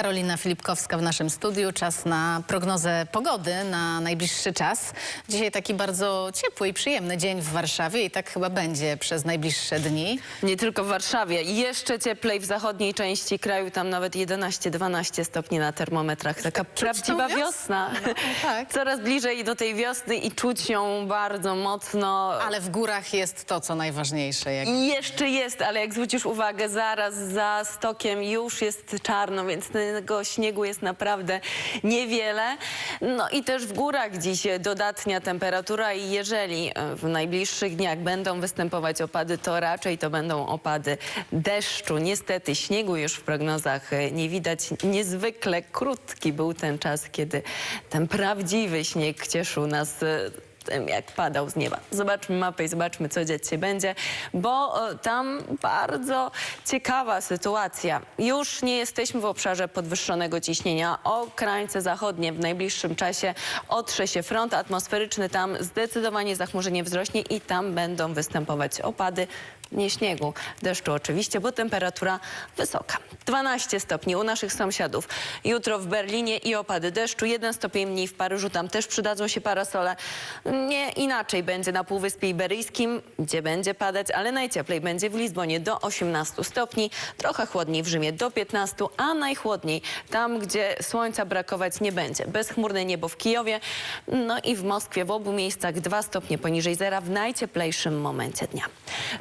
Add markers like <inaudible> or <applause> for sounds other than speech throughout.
Karolina Filipkowska w naszym studiu. Czas na prognozę pogody na najbliższy czas. Dzisiaj taki bardzo ciepły i przyjemny dzień w Warszawie i tak chyba będzie przez najbliższe dni. Nie tylko w Warszawie, jeszcze cieplej w zachodniej części kraju, tam nawet 11-12 stopni na termometrach. Taka prawdziwa wiosnę. wiosna. No, tak. <laughs> Coraz bliżej do tej wiosny i czuć ją bardzo mocno. Ale w górach jest to, co najważniejsze. Jak... Jeszcze jest, ale jak zwrócisz uwagę, zaraz za stokiem już jest czarno, więc tego śniegu jest naprawdę niewiele. No i też w górach dziś dodatnia temperatura i jeżeli e, w najbliższych dniach będą występować opady, to raczej to będą opady deszczu. Niestety śniegu już w prognozach e, nie widać. Niezwykle krótki był ten czas, kiedy ten prawdziwy śnieg cieszył nas e, tym, jak padał z nieba. Zobaczmy mapę i zobaczmy, co dziać się będzie, bo e, tam bardzo ciekawa sytuacja. Już nie jesteśmy w obszarze podwyższonego ciśnienia. O krańce zachodnie w najbliższym czasie otrze się front atmosferyczny. Tam zdecydowanie zachmurzenie wzrośnie i tam będą występować opady. Nie śniegu, deszczu oczywiście, bo temperatura wysoka. 12 stopni u naszych sąsiadów. Jutro w Berlinie i opady deszczu. Jeden stopień mniej w Paryżu. Tam też przydadzą się parasole. Nie inaczej będzie na Półwyspie Iberyjskim, gdzie będzie padać, ale najcieplej będzie w Lizbonie do 18 stopni. Trochę chłodniej w Rzymie do 15, a najchłodniej tam, gdzie słońca brakować nie będzie. Bezchmurne niebo w Kijowie, no i w Moskwie w obu miejscach 2 stopnie poniżej zera w najcieplejszym momencie dnia.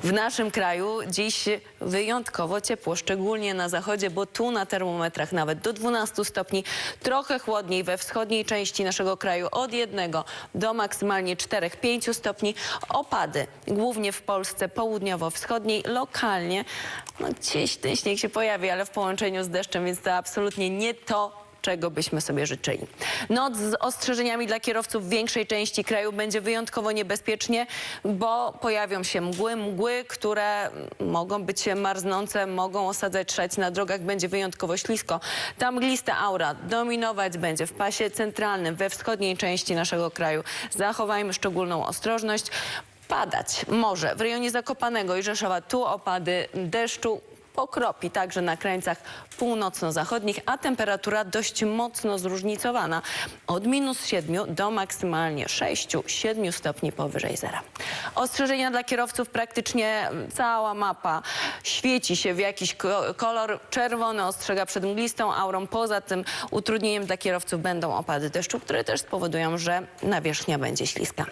W naszym kraju dziś wyjątkowo ciepło, szczególnie na zachodzie, bo tu na termometrach nawet do 12 stopni, trochę chłodniej we wschodniej części naszego kraju od 1 do maksymalnie 4-5 stopni. Opady głównie w Polsce południowo-wschodniej, lokalnie. No gdzieś ten śnieg się pojawi, ale w połączeniu z deszczem, więc to absolutnie nie to, czego byśmy sobie życzyli. Noc z ostrzeżeniami dla kierowców w większej części kraju będzie wyjątkowo niebezpiecznie, bo pojawią się mgły, mgły, które mogą być marznące, mogą osadzać szać na drogach, będzie wyjątkowo ślisko. Ta mglista aura dominować będzie w pasie centralnym, we wschodniej części naszego kraju. Zachowajmy szczególną ostrożność. Padać może w rejonie Zakopanego i Rzeszowa, tu opady deszczu, pokropi także na krańcach północno-zachodnich, a temperatura dość mocno zróżnicowana. Od minus 7 do maksymalnie 6-7 stopni powyżej zera. Ostrzeżenia dla kierowców praktycznie cała mapa świeci się w jakiś ko- kolor. Czerwony ostrzega przed mglistą aurą. Poza tym utrudnieniem dla kierowców będą opady deszczu, które też spowodują, że nawierzchnia będzie śliska.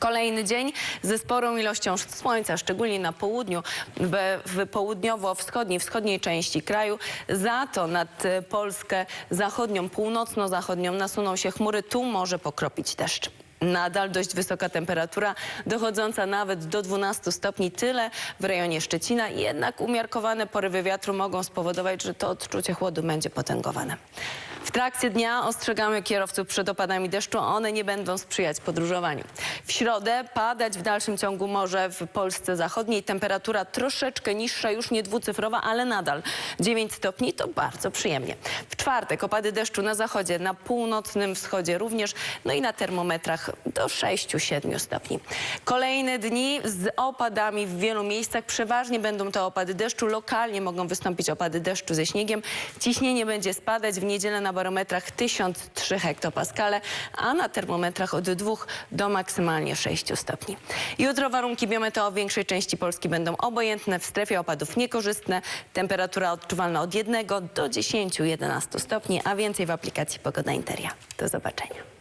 Kolejny dzień ze sporą ilością słońca, szczególnie na południu, w, w południowo-wschodniej, wschodniej części kraju. Za to nad Polskę zachodnią, północno-zachodnią nasuną się chmury. Tu może pokropić deszcz. Nadal dość wysoka temperatura, dochodząca nawet do 12 stopni, tyle w rejonie Szczecina. Jednak umiarkowane porywy wiatru mogą spowodować, że to odczucie chłodu będzie potęgowane. W trakcie dnia ostrzegamy kierowców przed opadami deszczu, one nie będą sprzyjać podróżowaniu. W środę padać w dalszym ciągu może w Polsce zachodniej. Temperatura troszeczkę niższa, już nie dwucyfrowa, ale nadal 9 stopni to bardzo przyjemnie. W czwartek opady deszczu na zachodzie, na północnym wschodzie również, no i na termometrach do 6-7 stopni. Kolejne dni z opadami w wielu miejscach. Przeważnie będą to opady deszczu. Lokalnie mogą wystąpić opady deszczu ze śniegiem. Ciśnienie będzie spadać w niedzielę na barometrach 1003 hektopaskale, a na termometrach od 2 do maksymalnie 6 stopni. Jutro warunki biometeo w większej części Polski będą obojętne, w strefie opadów niekorzystne. Temperatura odczuwalna od 1 do 10-11 stopni, a więcej w aplikacji Pogoda Interia. Do zobaczenia.